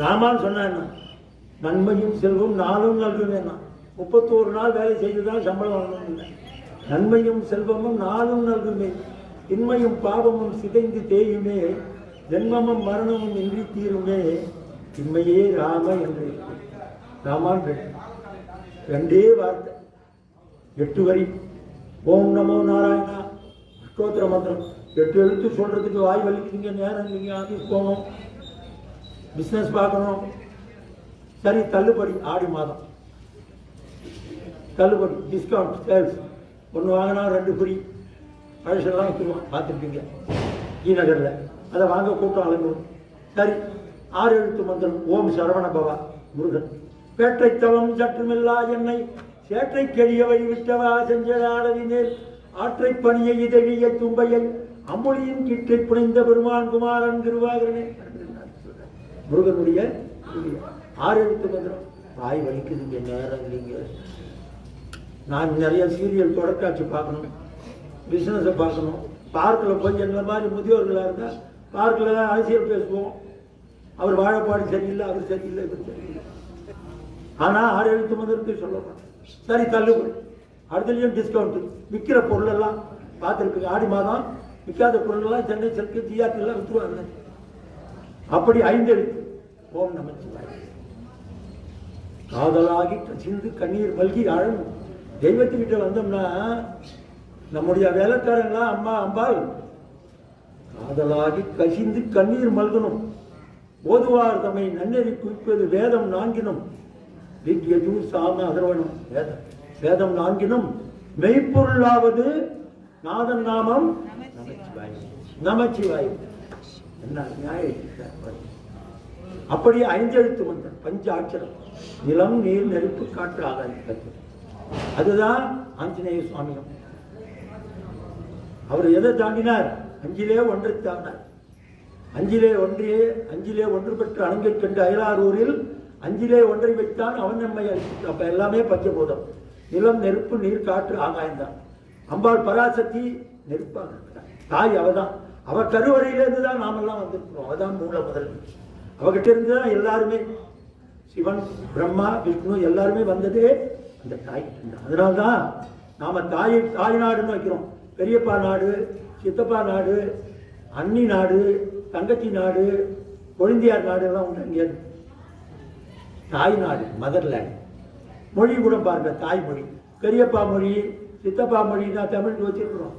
ராமான் சொன்னான் நன்மையும் செல்வம் நாளும் நல்குவேன்னா முப்பத்தோரு நாள் வேலை செய்து தான் சம்பளம் வாங்கணும் இல்லை நன்மையும் செல்வமும் நாளும் நல்குமே. இன்மையும் பாவமும் சிதைந்து தேயுமே. ஜென்மமும் மரணமும் இன்றி தீருமே. இன்மையே ராம என்று ராமான் ரெண்டே வார்த்தை. எட்டு வரி. ஓம் நமோ நாராயணா. அஷ்டோத்திர மந்திரம். எட்டு எழுத்து சொல்றதுக்கு வாய் வலிக்குதுங்க நேரம் இல்லைங்க ஆஃபீஸ் போகணும். பிஸ்னஸ் பார்க்கணும். சரி தள்ளுபடி ஆடி மாதம். தள்ளுபடி டிஸ்கவுண்ட் சேல்ஸ் ஒன்று வாங்கினா ரெண்டு ஃப்ரீ பழசெல்லாம் வச்சுருவோம் பார்த்துருக்கீங்க ஈ நகரில் அதை வாங்க கூட்டம் அலங்கும் சரி ஆறு எழுத்து மந்திரம் ஓம் சரவண பவா முருகன். பேட்டை தவம் சற்றுமில்லா என்னை சேற்றை கெழியவை விட்டவா செஞ்சலாடவினேல் ஆற்றை பணியை இதழிய தும்பையை அம்பொழியின் கிட்டை புனைந்த பெருமான் குமாரன் திருவாகரனே. முருகனுடைய துதி. ஆறு எழுத்து மந்திரம். வாய் வலிக்குதுங்க நேரம் இல்லைங்க. நான் நிறைய சீரியல் தொடர்காட்சி பார்க்கணும் பிஸ்னஸை பார்க்கணும். பார்க்கில் போய் எங்களை மாதிரி முதியோர்களாக இருந்தால் பார்க்கில் தான் அரசியல் பேசுவோம். அவர் வாழைப்பாடு சரியில்லை அவர் சரியில்லை இவர் சரியில்லை. ஆனால் ஆறு எழுத்து மந்திரத்தை சொல்ல சரி தள்ளுபடி அடுத்தலையும் டிஸ்கவுண்ட் விற்கிற பொருளெல்லாம் பார்த்துருக்கு ஆடி மாதம் விற்காத பொருளெல்லாம் சென்னை செல்க்கு ஜிஆர்டிலாம் விற்றுருவாங்க அப்படி ஐந்து எழுத்து ஓம் நமச்சிவாய காதலாகி கசிந்து கண்ணீர் மல்கி அழணும் தெய்வத்துக்கிட்ட வந்தோம்னா நம்முடைய வேலைக்காரங்களா அம்மா அம்பாள் காதலாகி கசிந்து கண்ணீர் மல்கணும். ஓதுவார் தம்மை நன்னெறி குறிப்பது வேதம் நான்கினும். வித்யஜு சாம அதர்வனம் வேதம். வேதம் நான்கினும். மெய்ப்பொருளாவது நாதன் நாமம். நமச்சிவாய் நமச்சிவாய் என்ன நியாயம் அப்படியே ஐந்தெழுத்து மந்திரம் பஞ்சாட்சரம் நிலம் நீர் நெருப்பு காற்று ஆகாயம் அதுதான் ஆஞ்சநேய சுவாமியம் அவர் எதை தாண்டினார்? அஞ்சிலே ஒன்றை தாண்டார் அஞ்சிலே ஒன்றே அஞ்சிலே ஒன்று பெற்று அணங்கை கண்டு அயலாரூரில் அஞ்சிலே ஒன்றை வைத்தான் அவன் நம்மை அப்ப எல்லாமே பஞ்சபூதம். நிலம் நெருப்பு நீர் காற்று ஆகாயந்தான் அம்பாள் பராசக்தி நெருப்பாக இருக்கிறார் தாய் அவதான். அவள் கருவறையிலேருந்து தான் நாமெல்லாம் வந்திருக்கிறோம். அதுதான் மூல முதல். அவகிட்ட இருந்து தான் எல்லாருமே சிவன் பிரம்மா விஷ்ணு எல்லாருமே வந்ததே அந்த தாய். அதனால தான் நாம தாயை தாய் நாடுன்னு வைக்கிறோம். பெரியப்பா நாடு சித்தப்பா நாடு அன்னி நாடு தங்கச்சி நாடு கொழுந்தியார் நாடு எல்லாம் உண்டு. இங்கே தாய் நாடு மதர்லேண்ட். மொழி கூட பாருங்க தாய்மொழி பெரியப்பா மொழி சித்தப்பா மொழி தான் தமிழ் வச்சிருக்கிறோம்.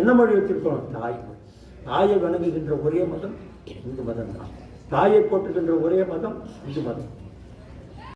என்ன மொழி வச்சிருக்கிறோம்? தாய்மொழி தாயை வணங்குகின்ற ஒரே மதம் இந்து மதம் தான் தாயை போட்டுகின்ற ஒரே மதம் இந்து மதம்.